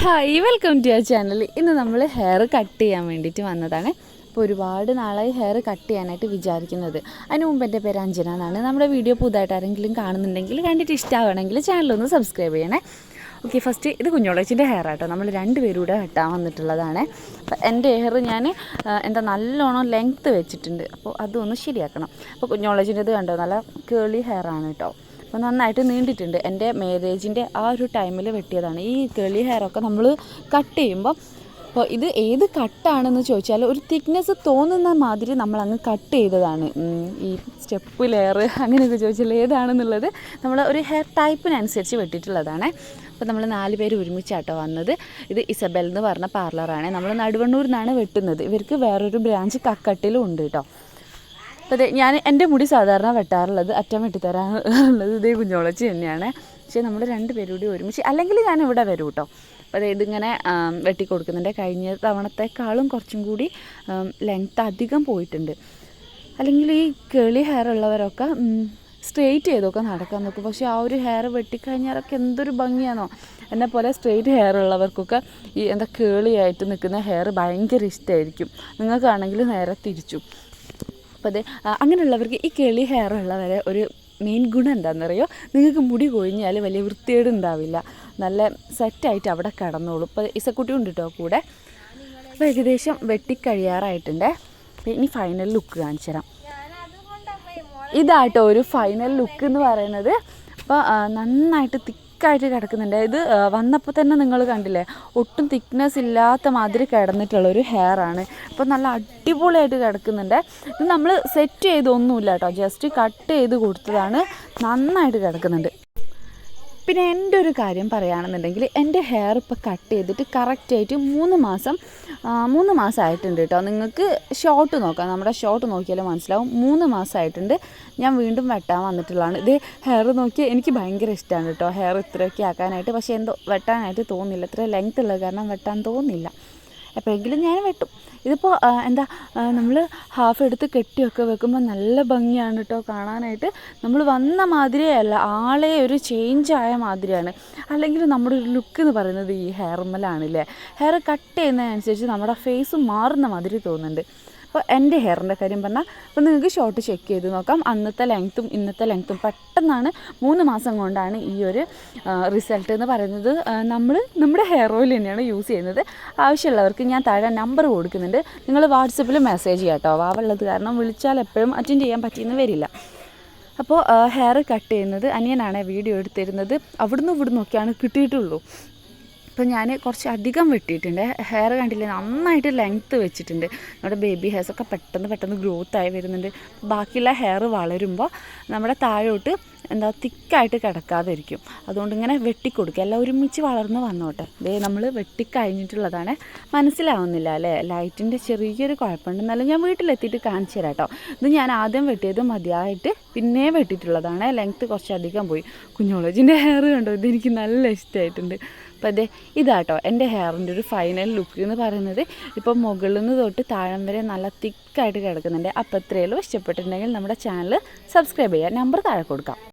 Hi welcome to your channel ഇന്ന് നമ്മൾ hair cut ചെയ്യാൻ വേണ്ടിയിട്ട് വന്നതാണ്. അപ്പോൾ ഒരുപാട് നാളായി ഹെയർ കട്ട് ചെയ്യാനായിട്ട് വിചാരിക്കുന്നത്. അതിന് മുമ്പ് എന്റെ പേര് അഞ്ജന എന്നാണ്. നമ്മുടെ വീഡിയോ പുതുതായിട്ട് ആരെങ്കിലും കാണുന്നുണ്ടെങ്കിൽ കണ്ടിട്ട് ഇഷ്ടമാവണമെങ്കിൽ ചാനലൊന്ന് സബ്സ്ക്രൈബ് ചെയ്യണേ. ഓക്കെ ഫസ്റ്റ് ഇത് കുഞ്ഞോളച്ചിന്റെ ഹെയർ ആട്ടോ. നമ്മൾ രണ്ട് കൂടെ വെട്ടാൻ വന്നിട്ടുള്ളതാണ്. അപ്പോൾ എന്റെ ഹെയർ ഞാൻ എന്താ നല്ലോണം ലെങ്ത്ത് വെച്ചിട്ടുണ്ട്. അപ്പോൾ അതൊന്ന് ശരിയാക്കണം. അപ്പോൾ കുഞ്ഞോളച്ചിന്റെ ഇത് കണ്ടോ? നല്ല കേളി ഹെയർ ആണ് കേട്ടോ. അപ്പോൾ നന്നായിട്ട് നീണ്ടിട്ടുണ്ട്. എന്റെ മാരേജിന്റെ ആ ഒരു ടൈമിൽ വെട്ടിയതാണ്. ഈ കേളി ഹെയറൊക്കെ നമ്മൾ കട്ട് ചെയ്യുമ്പോൾ അപ്പോൾ ഇത് ഏത് കട്ടാണെന്ന് ചോദിച്ചാൽ ഒരു തിക്നെസ് തോന്നുന്ന മാതിരി നമ്മൾ അങ്ങ് കട്ട് ചെയ്തതാണ് ഈ സ്റ്റെപ്പ് ലെയർ അങ്ങനെയൊക്കെ ചോദിച്ചാൽ ഏതാണെന്നുള്ളത് നമ്മൾ ഒരു ഹെയർ ടൈപ്പിനനുസരിച്ച് വെട്ടിയിട്ടുള്ളതാണ്. അപ്പോൾ നമ്മൾ നാല് പേര് ഒരുമിച്ചാട്ടോ വന്നത്. ഇത് ഇസബൽ എന്ന് പറഞ്ഞ പാർലറാണ് നമ്മൾ നടുവണ്ണൂരിൽ നിന്നാണ് വെട്ടുന്നത്. ഇവർക്ക് വേറൊരു ബ്രാഞ്ച് കക്കട്ടിലും ഉണ്ട് കേട്ടോ അപ്പോൾ അതെ ഞാൻ എന്റെ മുടി സാധാരണ വെട്ടാറുള്ളത് അറ്റം വെട്ടി തരാറുള്ളത് ഇതേ കുഞ്ഞോളച്ചി തന്നെയാണ്. പക്ഷേ നമ്മൾ രണ്ട് പേരും കൂടി ഒരുമിച്ച് അല്ലെങ്കിൽ ഞാൻ ഇവിടെ വരും കേട്ടോ അപ്പോൾ അതായത് ഇങ്ങനെ വെട്ടി കൊടുക്കുന്നുണ്ട് കഴിഞ്ഞ തവണത്തെക്കാളും കുറച്ചും കൂടി ലെങ്ത്ത് അധികം പോയിട്ടുണ്ട്. അല്ലെങ്കിൽ ഈ കേളി ഹെയർ ഉള്ളവരൊക്കെ സ്ട്രെയിറ്റ് ചെയ്തൊക്കെ നടക്കാൻ നോക്കും. പക്ഷേ ആ ഒരു ഹെയർ വെട്ടിക്കഴിഞ്ഞാലൊക്കെ എന്തൊരു ഭംഗിയാണോ. എന്നെ പോലെ സ്ട്രെയിറ്റ് ഹെയർ ഉള്ളവർക്കൊക്കെ ഈ എന്താ കേളിയായിട്ട് നിൽക്കുന്ന ഹെയർ ഭയങ്കര ഇഷ്ടമായിരിക്കും നിങ്ങൾക്കാണെങ്കിൽ നേരെ തിരിച്ചു. അപ്പോൾ അത് അങ്ങനെയുള്ളവർക്ക് ഈ കേളി ഹെയർ ഉള്ളവരെ ഒരു മെയിൻ ഗുണം എന്താണെന്നറിയോ നിങ്ങൾക്ക് മുടി കൊഴിഞ്ഞാൽ വലിയ വൃത്തികേട് ഉണ്ടാവില്ല. നല്ല സെറ്റായിട്ട് അവിടെ കിടന്നോളും. ഇപ്പോൾ ഇസക്കുട്ടി ഉണ്ട് കേട്ടോ കൂടെ. അപ്പോൾ ഏകദേശം വെട്ടിക്കഴിയാറായിട്ടുണ്ട്. ഇനി ഫൈനൽ ലുക്ക് കാണിച്ചു തരാം ഇതാട്ടോ ഒരു ഫൈനൽ ലുക്ക് എന്ന് പറയുന്നത്. അപ്പോൾ നന്നായിട്ട് തിക്കായിട്ട് കിടക്കുന്നുണ്ട്. ഇത് വന്നപ്പോൾ തന്നെ നിങ്ങൾ കണ്ടില്ലേ ഒട്ടും തിക്നെസ് ഇല്ലാത്ത മാതിരി കിടന്നിട്ടുള്ള ഒരു ഹെയർ ആണ്. അപ്പോൾ നല്ല അടിപൊളിയായിട്ട് കിടക്കുന്നുണ്ട്. ഇത് നമ്മൾ സെറ്റ് ചെയ്തൊന്നുമില്ല കേട്ടോ. ജസ്റ്റ് കട്ട് ചെയ്ത് കൊടുത്തതാണ്. നന്നായിട്ട് കിടക്കുന്നുണ്ട്. പിന്നെ എന്റെ ഒരു കാര്യം പറയുകയാണെന്നുണ്ടെങ്കിൽ എന്റെ ഹെയർ ഇപ്പോൾ കട്ട് ചെയ്തിട്ട് കറക്റ്റായിട്ട് മൂന്ന് മാസം മൂന്ന് മാസമായിട്ടുണ്ട് കേട്ടോ. നിങ്ങൾക്ക് ഷോർട്ട് നോക്കാം. നമ്മുടെ ഷോർട്ട് നോക്കിയാലും മനസ്സിലാവും. മൂന്ന് മാസമായിട്ടുണ്ട് ഞാൻ വീണ്ടും വെട്ടാൻ വന്നിട്ടുള്ളതാണ്. ഇത് ഹെയർ നോക്കിയാൽ എനിക്ക് ഭയങ്കര ഇഷ്ടമാണ് കേട്ടോ. ഹെയർ ഇത്രയൊക്കെ ആക്കാനായിട്ട്. പക്ഷേ എന്തോ വെട്ടാനായിട്ട് തോന്നുന്നില്ല ഇത്ര ലെങ്ത് ഉള്ളത് കാരണം വെട്ടാൻ തോന്നുന്നില്ല എപ്പോഴെങ്കിലും ഞാൻ വെട്ടും. ഇതിപ്പോൾ എന്താ നമ്മൾ ഹാഫ് എടുത്ത് കെട്ടിയൊക്കെ വെക്കുമ്പോൾ നല്ല ഭംഗിയാണ് കേട്ടോ കാണാനായിട്ട്. നമ്മൾ വന്ന മാതിരിയല്ല ആളെ ഒരു ചേഞ്ച് ആയ മാതിരിയാണ്. അല്ലെങ്കിൽ നമ്മുടെ ഒരു ലുക്ക് എന്ന് പറയുന്നത് ഈ ഹെയർമലാണല്ലേ ഹെയർ കട്ട് ചെയ്യുന്നതനുസരിച്ച് നമ്മുടെ ഫേസ് മാറുന്ന മാതിരി തോന്നുന്നുണ്ട്. അപ്പോൾ എന്റെ ഹെയറിന്റെ കാര്യം പറഞ്ഞാൽ അപ്പോൾ നിങ്ങൾക്ക് ഷോർട്ട് ചെക്ക് ചെയ്ത് നോക്കാം. അന്നത്തെ ലെങ്ത്തും ഇന്നത്തെ ലെങ്ത്തും പെട്ടെന്നാണ് മൂന്ന് മാസം കൊണ്ടാണ് ഈ ഒരു റിസൾട്ട് എന്ന് പറയുന്നത്. നമ്മൾ നമ്മുടെ ഹെയർ ഓയിൽ തന്നെയാണ് യൂസ് ചെയ്യുന്നത്. ആവശ്യമുള്ളവർക്ക് ഞാൻ താഴെ നമ്പർ കൊടുക്കുന്നുണ്ട്. നിങ്ങൾ വാട്സപ്പിൽ മെസ്സേജ് ചെയ്യാട്ടോ. കേട്ടോ വാവുള്ളത് കാരണം വിളിച്ചാൽ എപ്പോഴും അറ്റൻഡ് ചെയ്യാൻ പറ്റിയെന്ന് വരില്ല. അപ്പോൾ ഹെയർ കട്ട് ചെയ്യുന്നത് അനിയനാണ് വീഡിയോ എടുത്തിരുന്നത്. അവിടുന്ന് ഇവിടുന്ന് ഒക്കെയാണ് കിട്ടിയിട്ടുള്ളൂ. അപ്പോൾ ഞാൻ കുറച്ച് അധികം വെട്ടിയിട്ടുണ്ട്. ഹെയർ കണ്ടില്ലേ? നന്നായിട്ട് ലെങ്ത്ത് വെച്ചിട്ടുണ്ട്. നമ്മുടെ ബേബി ഹെയർസ് ഒക്കെ പെട്ടെന്ന് പെട്ടെന്ന് ഗ്രോത്ത് ആയി വരുന്നുണ്ട്. ബാക്കിയുള്ള ഹെയർ വളരുമ്പോൾ നമ്മുടെ താഴോട്ട് എന്താ തിക്കായിട്ട് കിടക്കാതെ ഇരിക്കും അതുകൊണ്ട് ഇങ്ങനെ വെട്ടിക്കൊടുക്കുക. എല്ലാം ഒരുമിച്ച് വളർന്ന് വന്നോട്ടെ. ദേ നമ്മൾ വെട്ടിക്കഴിഞ്ഞിട്ടുള്ളതാണ്. മനസ്സിലാവുന്നില്ല അല്ലേ? ലൈറ്റിന്റെ ചെറിയൊരു കുഴപ്പമുണ്ട്. എന്നാലും ഞാൻ വീട്ടിലെത്തിയിട്ട് കാണിച്ചു തരാം കേട്ടോ ഇത് ഞാൻ ആദ്യം വെട്ടിയത് മതിയായിട്ട് പിന്നെ വെട്ടിയിട്ടുള്ളതാണ്. ലെങ്ത്ത് കുറച്ചധികം പോയി. കുഞ്ഞോളജിന്റെ ഹെയർ കണ്ടോ? ഇതെനിക്ക് നല്ല ഇഷ്ടമായിട്ടുണ്ട്. അപ്പോൾ അതെ ഇതാട്ടോ എന്റെ ഹെയറിന്റെ ഒരു ഫൈനൽ ലുക്ക് എന്ന് പറയുന്നത് ഇപ്പോൾ മുകളിൽ നിന്ന് തൊട്ട് താഴം വരെ നല്ല തിക്കായിട്ട് കിടക്കുന്നുണ്ട്. അപ്പോൾ ഇത്രയുള്ളൂ ഇഷ്ടപ്പെട്ടിട്ടുണ്ടെങ്കിൽ നമ്മുടെ ചാനൽ സബ്സ്ക്രൈബ് ചെയ്യുക. നമ്പർ താഴെ കൊടുക്കാം.